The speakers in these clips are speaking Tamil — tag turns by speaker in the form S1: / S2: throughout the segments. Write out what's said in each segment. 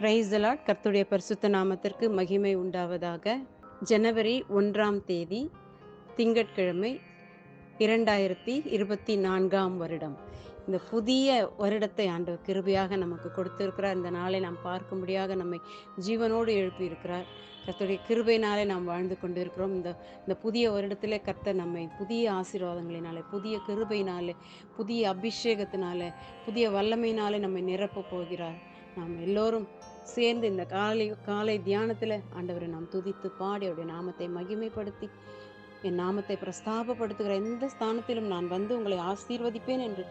S1: பிரைஸ் கர்த்துடைய பரிசுத்த நாமத்திற்கு மகிமை உண்டாவதாக. ஜனவரி ஒன்றாம் தேதி திங்கட்கிழமை இரண்டாயிரத்தி இருபத்தி நான்காம் வருடம். இந்த புதிய வருடத்தை ஆண்டவர் கிருபையாக நமக்கு கொடுத்திருக்கிறார். இந்த நாளை நாம் பார்க்கும்படியாக நம்மை ஜீவனோடு எழுப்பியிருக்கிறார். கர்த்தருடைய கிருபையினாலே நாம் வாழ்ந்து கொண்டிருக்கிறோம். இந்த இந்த புதிய வருடத்திலே கர்த்தர் நம்மை புதிய ஆசீர்வாதங்களினாலே புதிய கிருபையினாலே புதிய அபிஷேகத்தினாலே புதிய வல்லமையினாலே நம்மை நிரப்பப் போகிறார். நாம் எல்லோரும் சேர்ந்து இந்த காலை காலை தியானத்தில் ஆண்டவரை நாம் துதித்து பாடி அவருடைய நாமத்தை மகிமைப்படுத்தி என் நாமத்தை பிரஸ்தாபப்படுத்துகிற எந்த ஸ்தானத்திலும் நான் வந்து உங்களை ஆசீர்வதிப்பேன் என்று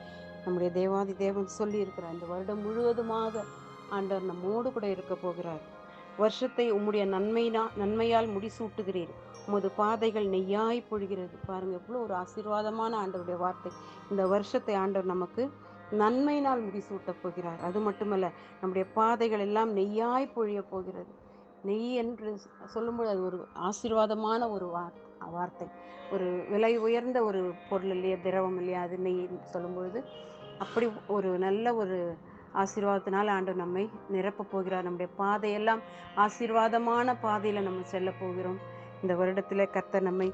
S1: நம்முடைய தேவாதி தேவன் சொல்லியிருக்கிறார். இந்த வருடம் முழுவதுமாக ஆண்டவர் நம்மோடு கூட இருக்க போகிறார். வருஷத்தை உம்முடைய நன்மைனா நன்மையால் முடிசூட்டுகிறீர். உமது பாதைகள் நெய்யாய் பொழிகிறது. பாருங்க எவ்வளோ ஒரு ஆசீர்வாதமான ஆண்டவருடைய வார்த்தை. இந்த வருஷத்தை ஆண்டவர் நமக்கு நன்மையினால் முடிசூட்டப் போகிறார். அது மட்டுமல்ல நம்முடைய பாதைகள் எல்லாம் நெய்யாய் பொழிய போகிறது. நெய் என்று சொல்லும்போது அது ஒரு ஆசீர்வாதமான ஒரு வார்த்தை வார்த்தை. ஒரு விலை உயர்ந்த ஒரு பொருள் இல்லையா திரவம் இல்லையா அது நெய் சொல்லும்பொழுது அப்படி ஒரு நல்ல ஒரு ஆசீர்வாதத்தினால் ஆண்டு நம்மை நிரப்பப் போகிறார். நம்முடைய பாதையெல்லாம் ஆசீர்வாதமான பாதையில் நம்ம செல்ல போகிறோம். இந்த வருடத்தில் கர்த்தர் நம்மை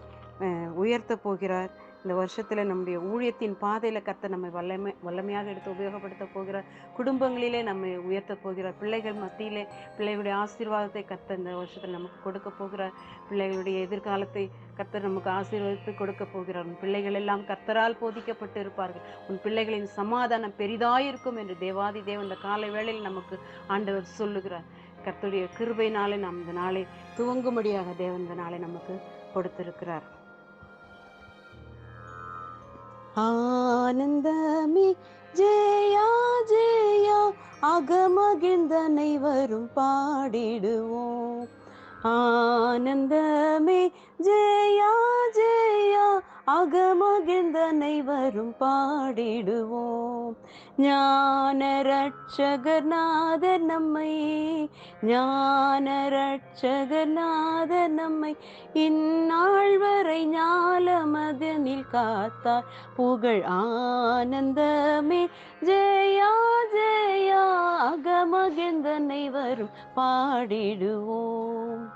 S1: உயர்த்த போகிறார். இந்த வருஷத்தில் நம்முடைய ஊழியத்தின் பாதையில் கர்த்தர் நம்மை வல்லமை வல்லமையாக எடுத்து உபயோகப்படுத்த போகிறார். குடும்பங்களிலே நம்மை உயர்த்த போகிறார். பிள்ளைகள் மத்தியிலே பிள்ளைகளுடைய ஆசீர்வாதத்தை கர்த்தர் இந்த வருஷத்தில் நமக்கு கொடுக்க போகிறார். பிள்ளைகளுடைய எதிர்காலத்தை கர்த்தர் நமக்கு ஆசீர்வதித்து கொடுக்க போகிறார். உன் பிள்ளைகள் எல்லாம் கர்த்தரால் போதிக்கப்பட்டு இருப்பார்கள். உன் பிள்ளைகளின் சமாதானம் பெரிதாயிருக்கும் என்று தேவாதி தேவன் இந்த காலை வேளையில் நமக்கு ஆண்டவர் சொல்லுகிறார். கர்த்தருடைய கிருபையினாலே நாம் இந்த நாளை துவங்கும்படியாக தேவன் இந்த நாளை நமக்கு கொடுத்திருக்கிறார். ஆனந்தமே ஜெயா ஜெயா அகமகிழ்ந்தனை வரும் பாடிடுவோம். ஆனந்தமே ஜெயா ஜெயா அகமகிழ்ந்தனை வரும் பாடிடுவோம். ஞான ரட்சகர் நாதர் நம்மை ஞான ரட்சகர் நாதர் நம்மை இந்நாள் வரை ஞாலமதனில் காத்தார். புகழ் ஆனந்தமே ஜெயா ஜெயா அகமகிழ்ந்தனை வரும் பாடிடுவோம்.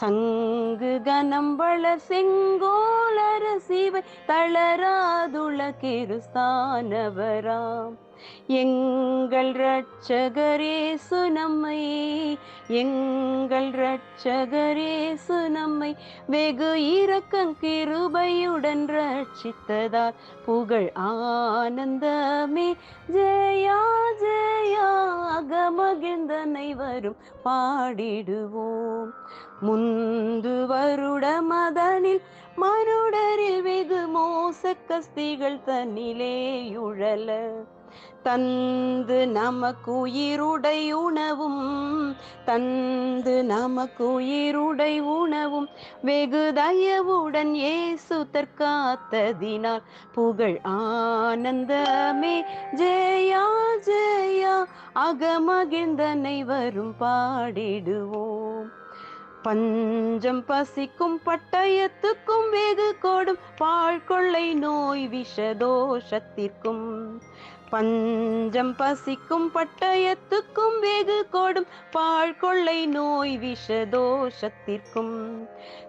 S1: சங்கு கனம் வளர் செங்கோலர சிவை தளராதுள கிருஸ்தானவராம். எங்கள் ரட்சகரேசு நம்மை எங்கள் ரட்சகரேசு நம்மை வெகு இரக்கம் கிருபையுடன் ரட்சித்ததால் புகழ் ஆனந்தமே. ஜெயா ஜெயாக மகிழ்ந்தனை வரும் பாடிடுவோம். முந்து வருட மதனில் மருடரில் வெகு மோச கஸ்திகள் தன்னிலேயுழல தந்து நமக்கு உயிருடை உணவும் தந்து நமக்கு உயிருடை உணவும். வெகு தயவுடன் ஏசு தற்காத்ததினால் புகழ் ஆனந்தமே. ஜெயா ஜெயா அகமகிழ்ந்தனை வரும் பாடிடுவோம். பஞ்சம் பசிக்கும் பட்டயத்துக்கும் வெகு கோடும் பாழ்கொள்ளை நோய் விஷதோஷத்திற்கும். பஞ்சம் பசிக்கும் பட்டயத்துக்கும் வெகு கோடும் பாழ்கொள்ளை நோய் விஷதோஷத்திற்கும்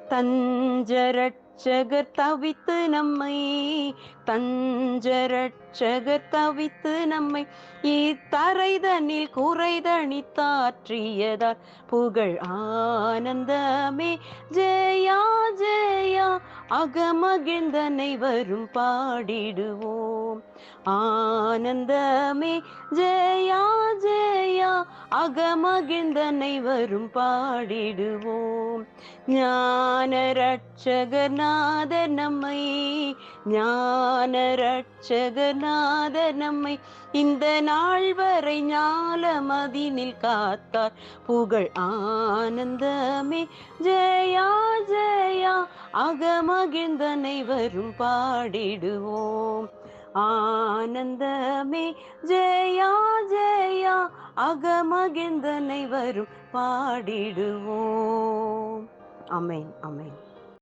S1: தஞ்சரட்சகர் தவித்து நம்மை தஞ்சரட்சகர் தவித்து நம்மை. இத்தரைதனில் குறைதணித்தாற்றியதால் புகழ் ஆனந்தமே. ஜெயா ஜெயா அகமகிழ்ந்தனை வரும் பாடிடுவோம். ஆனந்தமே. ஜெயா ஜெயா அகமகிழ்ந்தனை வரும் பாடிடுவோம். ஞான ரட்சகநாதர் நம்மை ஞான ரட்சகநாதர் நம்மை இந்த நாள் வரை ஞாலமதினில் காத்தார். புகழ் ஆனந்தமே. ஜெயா ஜெயா அகமகிழ்ந்தனை வரும் பாடிடுவோம். ஆனந்தமே. ஜெயா ஜெயா அகமகிழ்ந்தனை வரும் பாடிடுவோம். அமேன் அமேன்